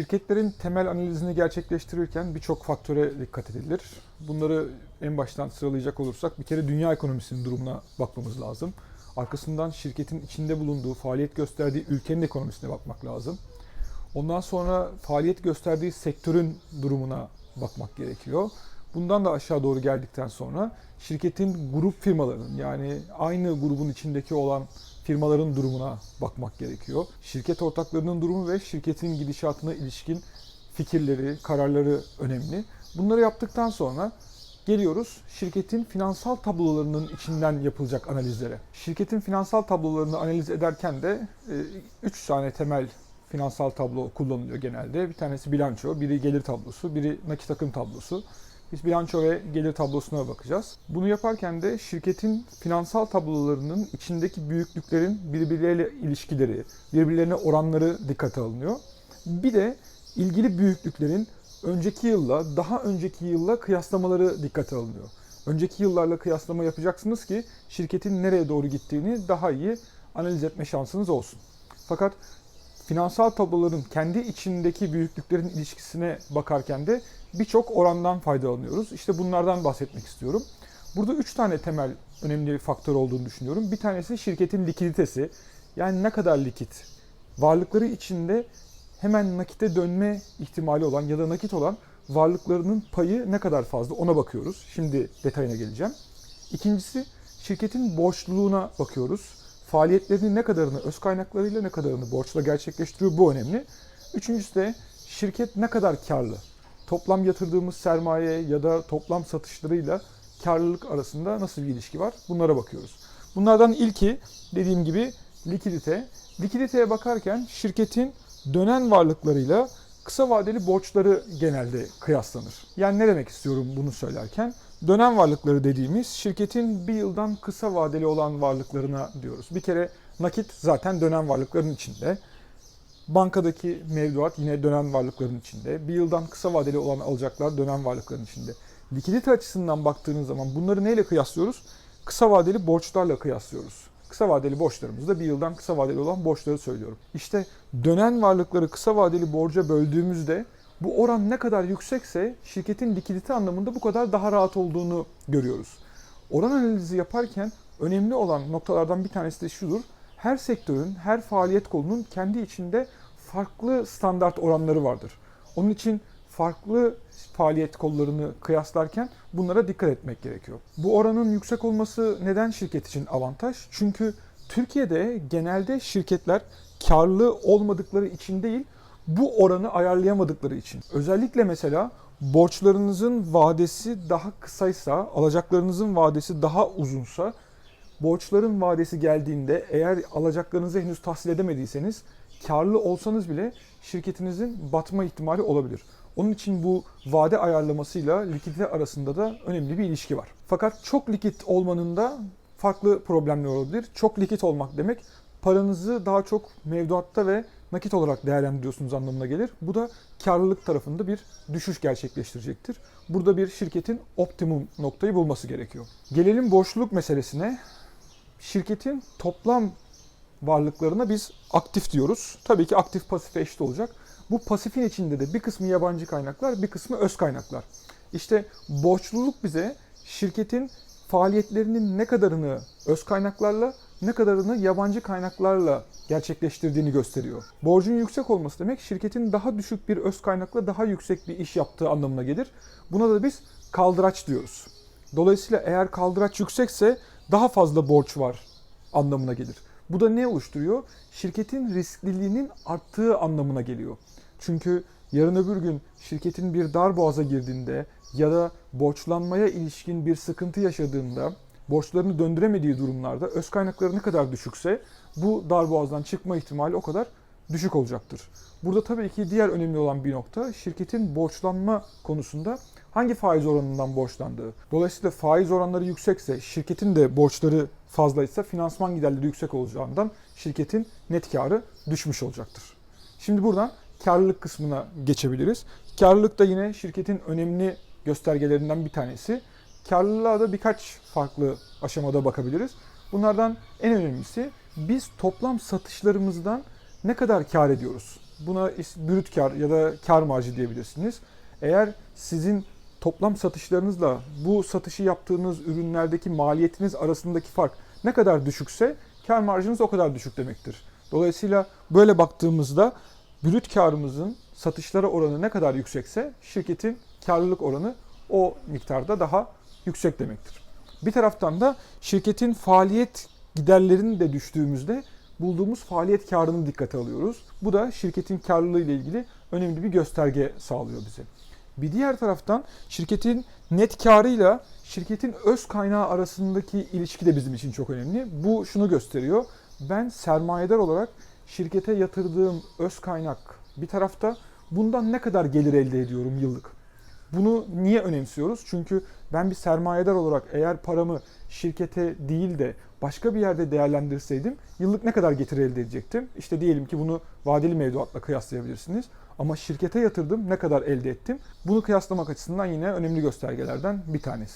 Şirketlerin temel analizini gerçekleştirirken birçok faktöre dikkat edilir. Bunları en baştan sıralayacak olursak bir kere dünya ekonomisinin durumuna bakmamız lazım. Arkasından şirketin içinde bulunduğu, faaliyet gösterdiği ülkenin ekonomisine bakmak lazım. Ondan sonra faaliyet gösterdiği sektörün durumuna bakmak gerekiyor. Bundan da aşağı doğru geldikten sonra şirketin grup firmalarının yani aynı grubun içindeki olan firmaların durumuna bakmak gerekiyor. Şirket ortaklarının durumu ve şirketin gidişatına ilişkin fikirleri, kararları önemli. Bunları yaptıktan sonra geliyoruz şirketin finansal tablolarının içinden yapılacak analizlere. Şirketin finansal tablolarını analiz ederken de 3 tane temel finansal tablo kullanılıyor genelde. Bir tanesi bilanço, biri gelir tablosu, biri nakit akım tablosu. Biz bilanço ve gelir tablosuna bakacağız. Bunu yaparken de şirketin finansal tablolarının içindeki büyüklüklerin birbirleriyle ilişkileri, birbirlerine oranları dikkate alınıyor. Bir de ilgili büyüklüklerin önceki yılla, daha önceki yılla kıyaslamaları dikkate alınıyor. Önceki yıllarla kıyaslama yapacaksınız ki şirketin nereye doğru gittiğini daha iyi analiz etme şansınız olsun. Fakat finansal tabloların kendi içindeki büyüklüklerin ilişkisine bakarken de birçok orandan faydalanıyoruz. İşte bunlardan bahsetmek istiyorum. Burada üç tane temel önemli faktör olduğunu düşünüyorum. Bir tanesi şirketin likiditesi. Yani ne kadar likit. Varlıkları içinde hemen nakite dönme ihtimali olan ya da nakit olan varlıklarının payı ne kadar fazla ona bakıyoruz. Şimdi detayına geleceğim. İkincisi şirketin borçluluğuna bakıyoruz. Faaliyetlerinin ne kadarını öz kaynaklarıyla ne kadarını borçla gerçekleştiriyor bu önemli. Üçüncüsü de şirket ne kadar karlı. Toplam yatırdığımız sermaye ya da toplam satışlarıyla karlılık arasında nasıl bir ilişki var? Bunlara bakıyoruz. Bunlardan ilki dediğim gibi likidite. Likiditeye bakarken şirketin dönen varlıklarıyla kısa vadeli borçları genelde kıyaslanır. Yani ne demek istiyorum bunu söylerken? Dönen varlıkları dediğimiz şirketin bir yıldan kısa vadeli olan varlıklarına diyoruz. Bir kere nakit zaten dönen varlıkların içinde. Bankadaki mevduat yine dönen varlıkların içinde. Bir yıldan kısa vadeli olan alacaklar dönen varlıkların içinde. Likidite açısından baktığınız zaman bunları neyle kıyaslıyoruz? Kısa vadeli borçlarla kıyaslıyoruz. Kısa vadeli borçlarımızda bir yıldan kısa vadeli olan borçları söylüyorum. İşte dönen varlıkları kısa vadeli borca böldüğümüzde bu oran ne kadar yüksekse şirketin likidite anlamında bu kadar daha rahat olduğunu görüyoruz. Oran analizi yaparken önemli olan noktalardan bir tanesi de şudur. Her sektörün, her faaliyet kolunun kendi içinde farklı standart oranları vardır. Onun için farklı faaliyet kollarını kıyaslarken bunlara dikkat etmek gerekiyor. Bu oranın yüksek olması neden şirket için avantaj? Çünkü Türkiye'de genelde şirketler karlı olmadıkları için değil, bu oranı ayarlayamadıkları için. Özellikle mesela borçlarınızın vadesi daha kısaysa, alacaklarınızın vadesi daha uzunsa, borçların vadesi geldiğinde eğer alacaklarınızı henüz tahsil edemediyseniz, karlı olsanız bile şirketinizin batma ihtimali olabilir. Onun için bu vade ayarlamasıyla likidite arasında da önemli bir ilişki var. Fakat çok likit olmanın da farklı problemler olabilir. Çok likit olmak demek paranızı daha çok mevduatta ve nakit olarak değerlendiriyorsunuz anlamına gelir. Bu da karlılık tarafında bir düşüş gerçekleştirecektir. Burada bir şirketin optimum noktayı bulması gerekiyor. Gelelim borçluluk meselesine. Şirketin toplam varlıklarına biz aktif diyoruz. Tabii ki aktif pasif eşit olacak. Bu pasifin içinde de bir kısmı yabancı kaynaklar, bir kısmı öz kaynaklar. İşte borçluluk bize şirketin faaliyetlerinin ne kadarını öz kaynaklarla, ne kadarını yabancı kaynaklarla gerçekleştirdiğini gösteriyor. Borcun yüksek olması demek şirketin daha düşük bir öz kaynakla daha yüksek bir iş yaptığı anlamına gelir. Buna da biz kaldıraç diyoruz. Dolayısıyla eğer kaldıraç yüksekse daha fazla borç var anlamına gelir. Bu da ne oluşturuyor? Şirketin riskliliğinin arttığı anlamına geliyor. Çünkü yarın öbür gün şirketin bir dar boğaza girdiğinde ya da borçlanmaya ilişkin bir sıkıntı yaşadığında, borçlarını döndüremediği durumlarda öz kaynakları ne kadar düşükse bu dar boğazdan çıkma ihtimali o kadar düşük olacaktır. Burada tabii ki diğer önemli olan bir nokta şirketin borçlanma konusunda hangi faiz oranından borçlandığı. Dolayısıyla faiz oranları yüksekse, şirketin de borçları fazlaysa finansman giderleri yüksek olacağından şirketin net karı düşmüş olacaktır. Şimdi buradan karlılık kısmına geçebiliriz. Karlılık da yine şirketin önemli göstergelerinden bir tanesi. Karlılığa da birkaç farklı aşamada bakabiliriz. Bunlardan en önemlisi biz toplam satışlarımızdan ne kadar kar ediyoruz? Buna brüt kar ya da kar marjı diyebilirsiniz. Eğer sizin toplam satışlarınızla bu satışı yaptığınız ürünlerdeki maliyetiniz arasındaki fark ne kadar düşükse kar marjınız o kadar düşük demektir. Dolayısıyla böyle baktığımızda brüt karımızın satışlara oranı ne kadar yüksekse şirketin karlılık oranı o miktarda daha yüksek demektir. Bir taraftan da şirketin faaliyet giderlerini de düştüğümüzde bulduğumuz faaliyet karını dikkate alıyoruz. Bu da şirketin karlılığı ile ilgili önemli bir gösterge sağlıyor bize. Bir diğer taraftan şirketin net karıyla şirketin öz kaynağı arasındaki ilişki de bizim için çok önemli. Bu şunu gösteriyor. Ben sermayedar olarak şirkete yatırdığım öz kaynak bir tarafta bundan ne kadar gelir elde ediyorum yıllık? Bunu niye önemsiyoruz? Çünkü ben bir sermayedar olarak eğer paramı şirkete değil de başka bir yerde değerlendirseydim yıllık ne kadar getiri elde edecektim? İşte diyelim ki bunu vadeli mevduatla kıyaslayabilirsiniz. Ama şirkete yatırdım ne kadar elde ettim? Bunu kıyaslamak açısından yine önemli göstergelerden bir tanesi.